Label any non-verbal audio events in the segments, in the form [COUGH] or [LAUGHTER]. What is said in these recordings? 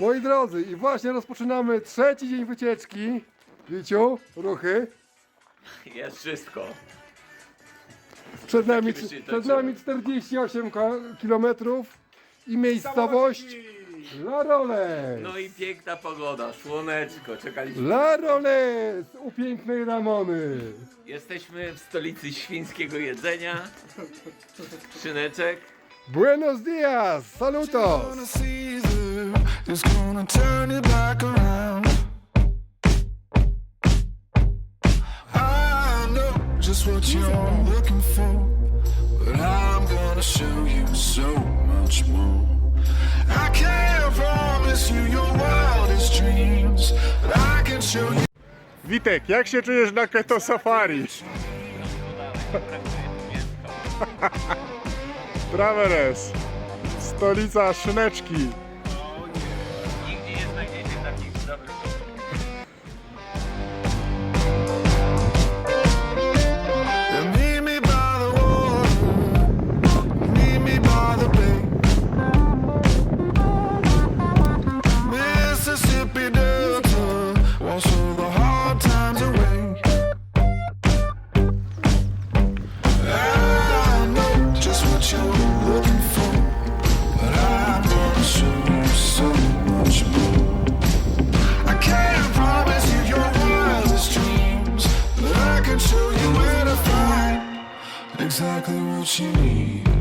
moi drodzy, i właśnie rozpoczynamy trzeci dzień wycieczki. Wiciu, ruchy. Jest wszystko. Przed nami, przed nami 48 km i miejscowość La Roles. No i piękna pogoda, słoneczko, czekaliśmy. La Roles u pięknej Ramony. Jesteśmy w stolicy świńskiego jedzenia. Szyneczek. Buenos dias, salutos. Is gonna turn it back around. I know just what you're looking for, but I'm gonna show you so much more. I can't promise you your wildest dreams, but I can show you. Witek, jak się czujesz na Keto Safari? [LAUGHS] Traveres, stolica szyneczki. Need.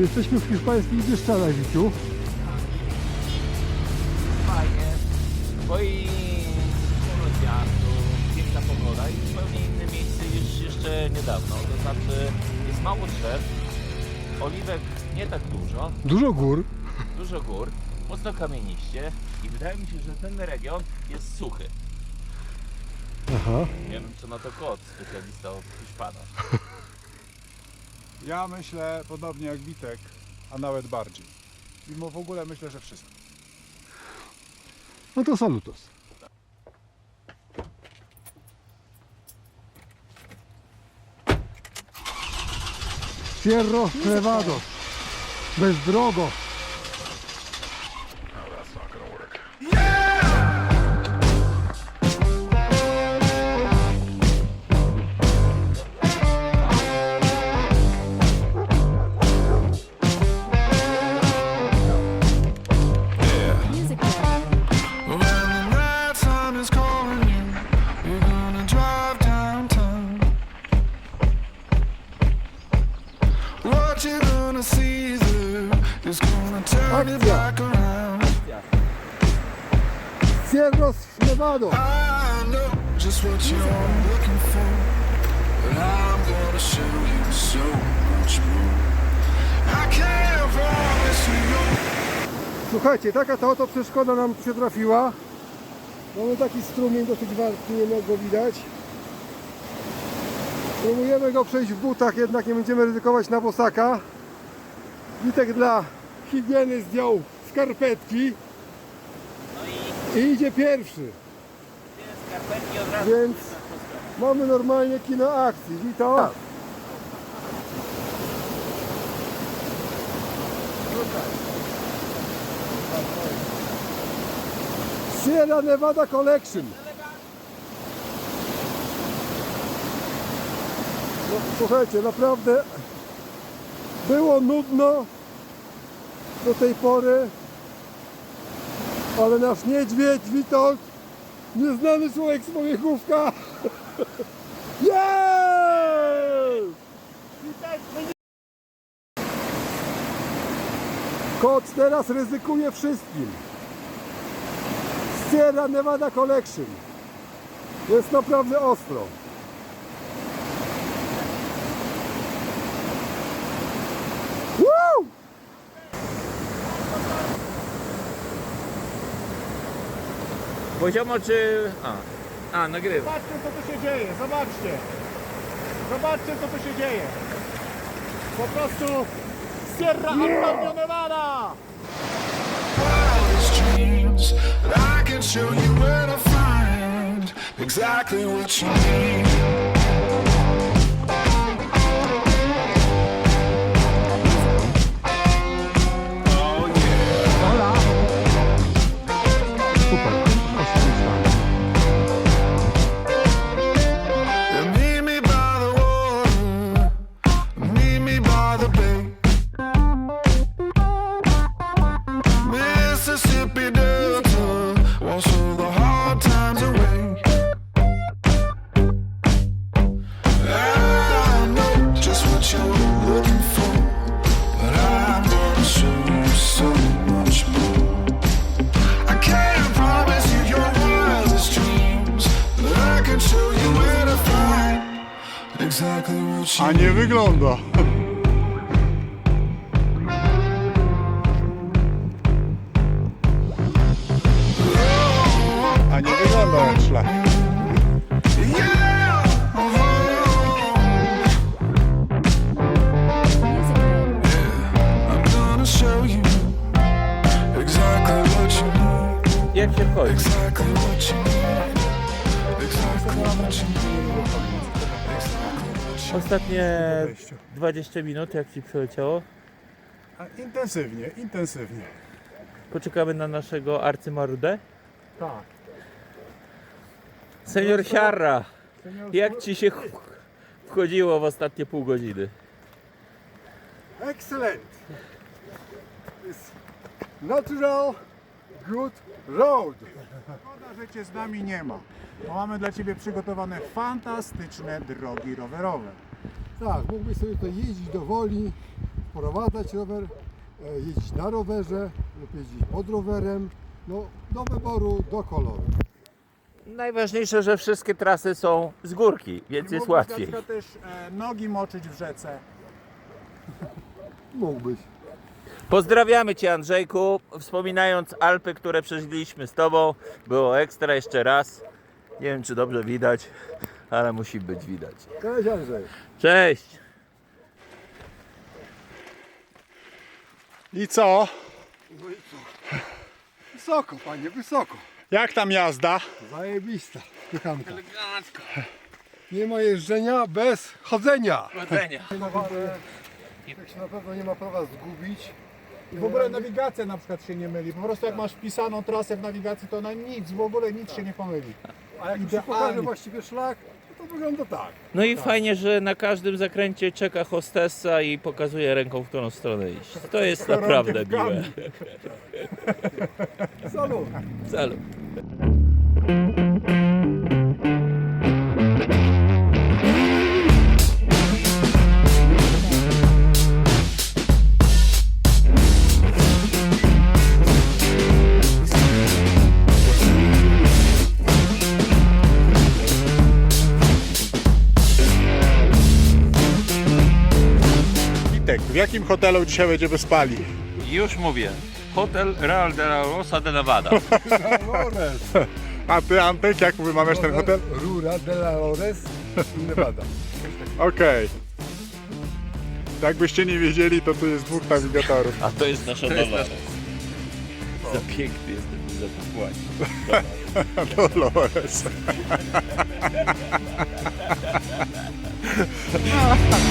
Jesteśmy w hiszpańskich Bieszczadach, Wiciu. Fajnie. Bo i sporo zjazdu, piękna pogoda i zupełnie inne miejsce niż jeszcze niedawno. To znaczy jest mało drzew, oliwek nie tak dużo, Dużo gór. dużo gór, mocno kamieniście, I wydaje mi się, że ten region jest suchy. Aha. Nie wiem, co na to kot, specjalista od Hiszpana. [LAUGHS] Ja myślę podobnie jak Witek, a nawet bardziej. Mimo w ogóle myślę, że wszystko. No to salutos. Fierro Nevado. Bez drogo. Around. Fierro Nevado. Słuchajcie, taka to oto przeszkoda nam się trafiła. Mamy taki strumień dosyć jak go widać. Próbujemy go przejść w butach, jednak nie będziemy ryzykować na bosaka. Witek dla higieny zdjął skarpetki i idzie pierwszy. Więc mamy normalnie kino akcji. Witam. Sierra Nevada Collection. No, słuchajcie, naprawdę było nudno do tej pory, ale nasz niedźwiedź Witold Nieznany człowiek z powiechówka! [LAUGHS] Jest! Kot teraz ryzykuje wszystkim. Sierra Nevada Collection. Jest naprawdę ostro. Poziomo czy... A, a nagrywa. Zobaczcie co tu się dzieje, zobaczcie. Zobaczcie co tu się dzieje. Po prostu Sierra Antonio Nevada! I can show you where to find exactly what you need. A nie wygląda. A nie wygląda jak szlak. Jak się wchodzi? exactly what you need, exactly what you need. Ostatnie Wejściu. 20 minut, jak ci przeleciało. A Intensywnie, intensywnie. Poczekamy na naszego arcymarudę. Tak. Senior Siarra, Senior- jak ci się ch- wchodziło w ostatnie pół godziny? Excellent! It's natural, good road. Szkoda, że cię z nami nie ma. Bo mamy dla ciebie przygotowane fantastyczne drogi rowerowe. Tak, mógłbyś sobie tutaj jeździć do woli, prowadzać rower, e, jeździć na rowerze lub jeździć pod rowerem. No, do wyboru, do koloru. Najważniejsze, że wszystkie trasy są z górki, więc jest Mógłbyś łatwiej. przykład też e, nogi moczyć w rzece. Mógłbyś. Pozdrawiamy Cię Andrzejku, wspominając Alpy, które przeżyliśmy z Tobą. Było ekstra jeszcze raz. Nie wiem czy dobrze widać, ale musi być widać. Cześć Andrzej. Cześć! I co? Wysoko, panie, wysoko. Jak tam jazda? Zajebista. Pychanka. Nie ma jeżdżenia bez chodzenia. Powodzenia! Tak się na pewno nie ma prawa zgubić. I w ogóle nawigacja na przykład się nie myli. Po prostu jak masz wpisaną trasę w nawigacji, to na nic, w ogóle nic się nie pomyli. A jak Idealnie. pokaże właściwie szlak, to wygląda tak. No i fajnie, że na każdym zakręcie czeka hostessa i pokazuje ręką, w którą stronę iść. To jest naprawdę miłe. Salut. Salut. Witek, w jakim hotelu dzisiaj będziemy spali? Już mówię. Hotel Real de la Rosa de Nevada. Lores. [LAUGHS] A ty Antek, jak wymawiasz ten hotel? Rura de la Lores Nevada. Okej. Jakbyście nie wiedzieli, to tu jest dwóch nawigatorów. A to jest nasza nowa. Za piękny jestem, za [LAUGHS] to płaci. Dolores.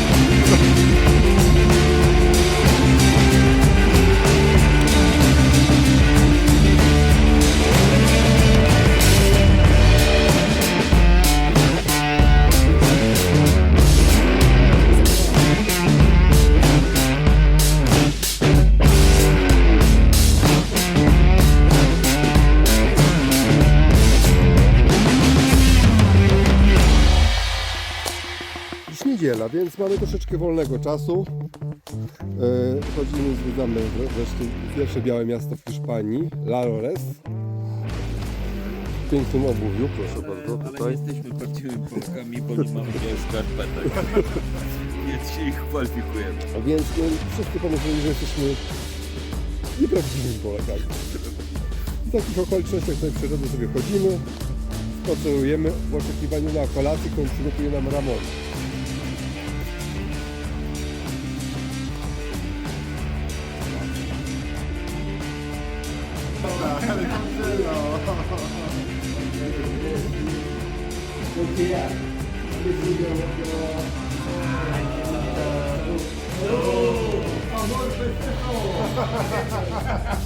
[LAUGHS] niedziela, więc mamy troszeczkę wolnego czasu. E, chodzimy, zwiedzamy wreszcie pierwsze białe miasto w Hiszpanii, La Lores. W pięknym obuwiu, proszę bardzo. Ale Tutaj. jesteśmy prawdziwymi Polkami, bo nie mamy białych [LAUGHS] skarpetek. [LAUGHS] Więc się ich kwalifikujemy. A więc no, wszyscy pomyśleli, że jesteśmy nieprawdziwymi Polakami. W takich okolicznościach tutaj przyrody sobie chodzimy, spacerujemy w oczekiwaniu na kolację, którą przygotuje nam Ramon. ハハハハ!